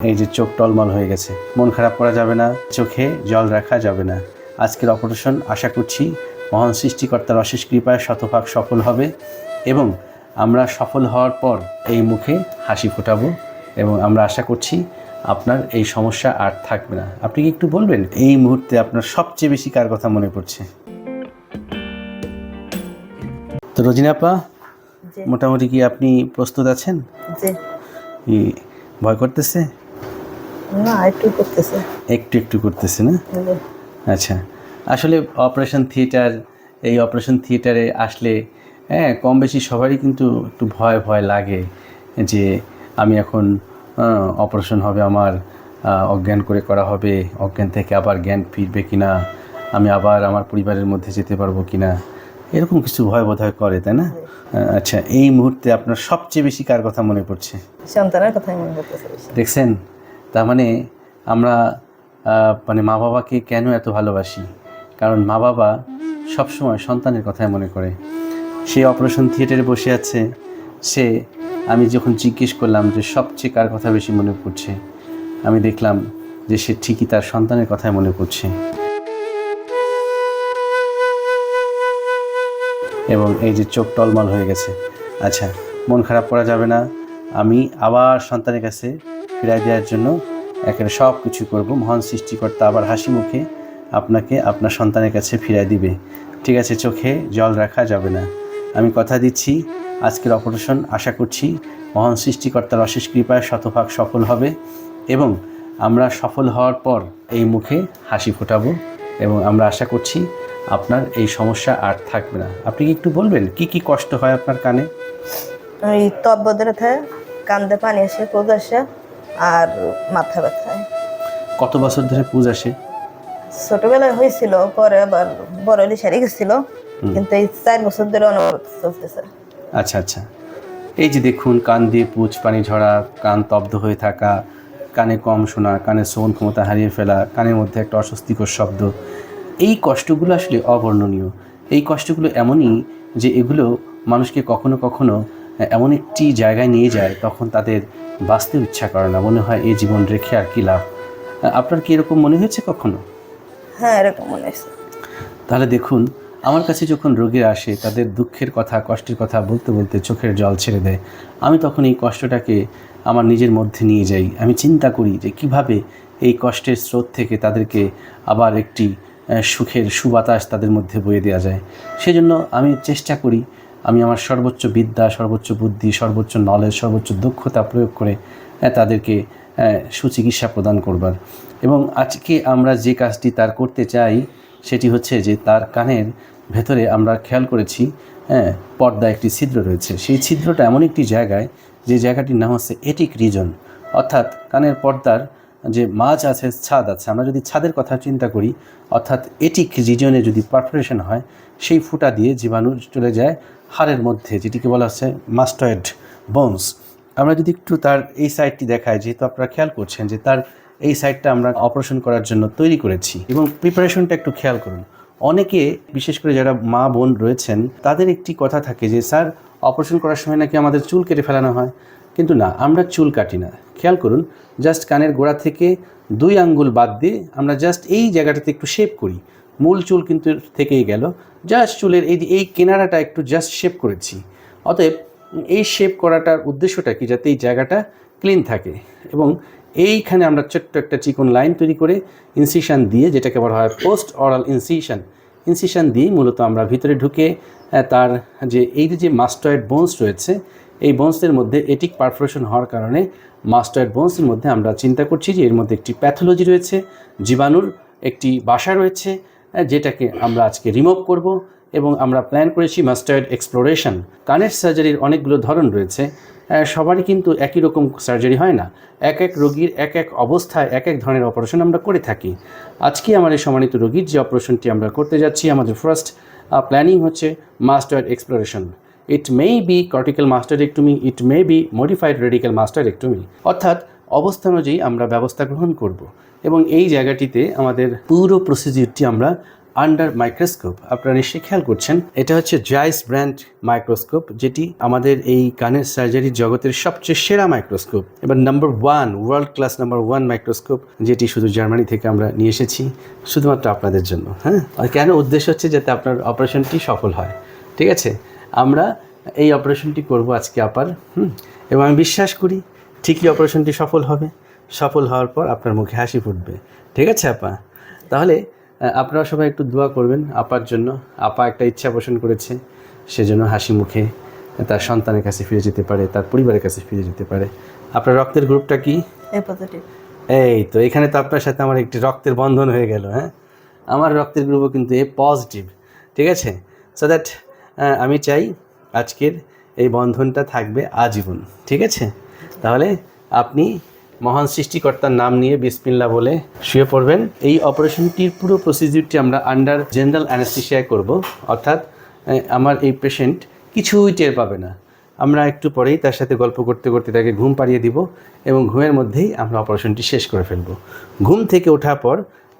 এই যে চোখ টলমল হয়ে গেছে মন খারাপ করা যাবে না চোখে জল রাখা যাবে না। আজকের অপারেশন আশা করছি মহান সৃষ্টিকর্তার অশেষ কৃপায় শতভাগ সফল হবে এবং আমরা সফল হওয়ার পর এই মুখে হাসি ফোটাবো এবং আমরা আশা করছি আপনার এই সমস্যা আর থাকবে না। আপনি কি একটু বলবেন এই মুহূর্তে আপনার সবচেয়ে বেশি কার কথা মনে পড়ছে? তো রোজিনাপা মোটামুটি কি আপনি প্রস্তুত আছেন? ভয় করতেছে? না একটু করতেছে। একটু একটু করতেছে না? আচ্ছা আসলে অপারেশন থিয়েটার এই অপারেশন থিয়েটারে আসলে হ্যাঁ কম বেশি সবারই কিন্তু একটু ভয় ভয় লাগে যে আমি এখন অপারেশন হবে আমার অজ্ঞান করে করা হবে অজ্ঞান থেকে আবার জ্ঞান ফিরবে কিনা আমি আবার আমার পরিবারের মধ্যে যেতে পারব কিনা এরকম কিছু ভয় বোধ হয় করে তাই না? আচ্ছা এই মুহূর্তে আপনার সবচেয়ে বেশি কার কথা মনে পড়ছে? সন্তানের কথাই মনে বেশি। দেখছেন? তার মানে আমরা মানে মা বাবাকে কেন এত ভালোবাসি? কারণ মা বাবা সবসময় সন্তানের কথাই মনে করে। সে অপারেশন থিয়েটারে বসে আছে। সে, আমি যখন জিজ্ঞেস করলাম যে সবচেয়ে কার কথা বেশি মনে পড়ছে, আমি দেখলাম যে সে ঠিকই তার সন্তানের কথাই মনে পড়ছে। এবং এই যে চোখ টলমল হয়ে গেছে। আচ্ছা মন খারাপ করা যাবে না। আমি আবার সন্তানের কাছে ফিরাই দেওয়ার জন্য একেবারে সব কিছু করব। মহান সৃষ্টিকর্তা আবার হাসি মুখে আপনাকে আপনার সন্তানের কাছে ফিরাই দিবে। ঠিক আছে, চোখে জল রাখা যাবে না। আমি কথা দিচ্ছি, আজকের অপারেশন আশা করছি মহান সৃষ্টিকর্তার অশেষ কৃপায় শতভাগ সফল হবে এবং আমরা সফল হওয়ার পর এই মুখে হাসি ফোটাবো এবং আমরা আশা করছি আপনার এই সমস্যা আর থাকবে না। আপনি কি একটু বলবেন, কি কি কষ্ট হয় আপনার কানে? বদলে থাকে কান্দে পানি আসে, কোদ আসে। আর মাথা ব্যথা হয়। কত বছর ধরে পুজ আসে ছোটবেলায় হয়েছিল পরে আবার বড় হলে সেরে গেছিল। কিন্তু এই চার বছর ধরে অনবরত চলতেছে। আচ্ছা আচ্ছা। এই যে দেখুন কান দিয়ে পুজ পানি ঝরা কান তব্ধ হয়ে থাকা কানে কম শোনা কানে শ্রবণ ক্ষমতা হারিয়ে ফেলা কানের মধ্যে একটা অস্বস্তিকর শব্দ এই কষ্টগুলো আসলে অবর্ণনীয়। এই কষ্টগুলো এমনই যে এগুলো মানুষকে কখনো কখনো এমন একটি জায়গায় নিয়ে যায় তখন তাদের বাঁচতে ইচ্ছা করে না। মনে হয় এই জীবন রেখে আর কি লাভ। আপনার কি এরকম মনে হয়েছে কখনো? হ্যাঁ এরকম মনে হয়েছে। তাহলে দেখুন আমার কাছে যখন রোগীরা আসে তাদের দুঃখের কথা কষ্টের কথা বলতে বলতে চোখের জল ছেড়ে দেয়। আমি তখন এই কষ্টটাকে আমার নিজের মধ্যে নিয়ে যাই। আমি চিন্তা করি যে কীভাবে এই কষ্টের স্রোত থেকে তাদেরকে আবার একটি সুখের সুবাতাস তাদের মধ্যে বয়ে দেওয়া যায়। সেজন্য আমি চেষ্টা করি আমি আমার সর্বোচ্চ বিদ্যা সর্বোচ্চ বুদ্ধি সর্বোচ্চ নলেজ সর্বোচ্চ দক্ষতা প্রয়োগ করে আহ, তাদেরকে আহ, সুচিকিৎসা প্রদান করবার। এবং আজকে আমরা যে কাজটি তার করতে চাই সেটি হচ্ছে যে তার কানের ভেতরে আমরা খেয়াল করেছি হ্যাঁ পর্দা একটি ছিদ্র রয়েছে। সেই ছিদ্রটা এমন একটি জায়গায় যে জায়গাটির নাম হচ্ছে এটিক রিজন অর্থাৎ কানের পর্দার যে মাছ আছে ছাদ আছে। আমরা যদি ছাদের কথা চিন্তা করি অর্থাৎ এটিক রিজনে যদি পারফোরেশন হয় সেই ফুটা দিয়ে জীবাণু চলে যায় হাড়ের মধ্যে, যেটিকে বলা হচ্ছে মাস্টয়েড বোনস আমরা যদি একটু তার এই সাইডটি দেখাই, যেহেতু আপনারা খেয়াল করছেন যে তার এই সাইডটা আমরা অপারেশন করার জন্য তৈরি করেছি এবং প্রিপারেশনটা একটু খেয়াল করুন। অনেকে, বিশেষ করে যারা মা বোন রয়েছেন, তাদের একটি কথা থাকে যে, স্যার অপারেশন করার সময় নাকি আমাদের চুল কেটে ফেলানো হয়? কিন্তু না, আমরা চুল কাটি না। খেয়াল করুন জাস্ট কানের গোড়া থেকে দুই আঙ্গুল বাদ দিয়ে আমরা জাস্ট এই জায়গাটাতে একটু শেপ করি। মূল চুল কিন্তু থেকেই গেল। জাস্ট চুলের এই এই কেনারাটা একটু জাস্ট শেপ করেছি। অতএব এই শেপ করাটার উদ্দেশ্যটা কি? যাতে এই জায়গাটা ক্লিন থাকে। এবং এইখানে আমরা ছোট্ট একটা চিকন লাইন তৈরি করে ইনসিশন দিয়ে, যেটাকে বলা হয় পোস্ট অরাল ইনসিশন ইনসিশন দিয়ে মূলত আমরা ভিতরে ঢুকে তার যে, এই যে মাস্টয়েড বোনস রয়েছে, এই বোনসের মধ্যে এটিক পারফোরেশন হওয়ার কারণে মাস্টয়েড বোনসের মধ্যে আমরা চিন্তা করছি যে, এর মধ্যে একটি প্যাথোলজি রয়েছে, জীবাণুর একটি বাসা রয়েছে যেটাকে আমরা আজকে রিমুভ করব এবং আমরা প্ল্যান করেছি মাস্টার্ড এক্সপ্লোরেশন কানের সার্জারির অনেকগুলো ধরন রয়েছে সবারই কিন্তু একই রকম সার্জারি হয় না। এক এক রোগীর এক এক অবস্থায় এক এক ধরনের অপারেশন আমরা করে থাকি। আজকে আমার এই সম্মানিত রোগীর যে অপারেশনটি আমরা করতে যাচ্ছি, আমাদের ফার্স্ট প্ল্যানিং হচ্ছে mustard exploration it may be cortical mastectomy it may be modified radical mastectomy অর্থাৎ অবস্থা অনুযায়ী আমরা ব্যবস্থা গ্রহণ করব এবং এই জায়গাটিতে আমাদের পুরো প্রসিডিউরটি আমরা আন্ডার মাইক্রোস্কোপ আপনারা নিশ্চয়ই খেয়াল করছেন, এটা হচ্ছে জাইস ব্র্যান্ড মাইক্রোস্কোপ যেটি আমাদের এই কানের সার্জারি জগতের সবচেয়ে সেরা মাইক্রোস্কোপ এবার number one world class number one microscope যেটি শুধু জার্মানি থেকে আমরা নিয়ে এসেছি, শুধুমাত্র আপনাদের জন্য হ্যাঁ? আর কেন উদ্দেশ্য হচ্ছে যাতে আপনার অপারেশনটি সফল হয়, ঠিক আছে? আমরা এই অপারেশনটি করব আজকে আপার হুম? এবং আমি বিশ্বাস করি ঠিকই অপারেশনটি সফল হবে। সফল হওয়ার পর আপনার মুখে হাসি ফুটবে। ঠিক আছে আপা? তাহলে আপনারা সবাই একটু দোয়া করবেন আপার জন্য। আপা একটা ইচ্ছা পোষণ করেছে সেজন্য হাসি মুখে তার সন্তানের কাছে ফিরে যেতে পারে তার পরিবারের কাছে ফিরে যেতে পারে। আপনার রক্তের গ্রুপটা কি? এই তো এখানে তো আপনার সাথে আমার একটি রক্তের বন্ধন হয়ে গেল হ্যাঁ? আমার রক্তের গ্রুপও কিন্তু এ পজিটিভ ঠিক আছে? সো দ্যাট আমি চাই আজকের এই বন্ধনটা থাকবে আজীবন। ঠিক আছে? তাহলে আপনি মহান সৃষ্টিকর্তার নাম নিয়ে বিসমিল্লা বলে শুয়ে পড়বেন। এই অপারেশনটির পুরো প্রসিডিউরটি আমরা আন্ডার জেনারেল অ্যানেস্থেশিয়ায় করব। অর্থাৎ আমার এই পেশেন্ট কিছুই টের পাবে না। আমরা একটু পরেই তার সাথে গল্প করতে করতে তাকে ঘুম পাড়িয়ে দিব এবং ঘুমের মধ্যেই আমরা অপারেশনটি শেষ করে ফেলব। ঘুম থেকে ওঠার পর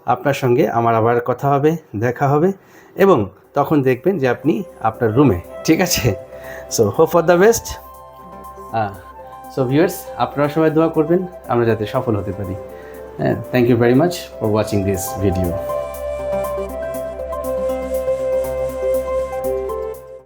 আপনার সঙ্গে আমার আবার কথা হবে, দেখা হবে এবং তখন দেখবেন যে আপনি আপনার রুমে ঠিক আছে? So hope for the best so viewers আপনারা সবাই দোয়া করবেন, আমরা যাতে সফল হতে পারি। হ্যাঁ thank you very much for watching this video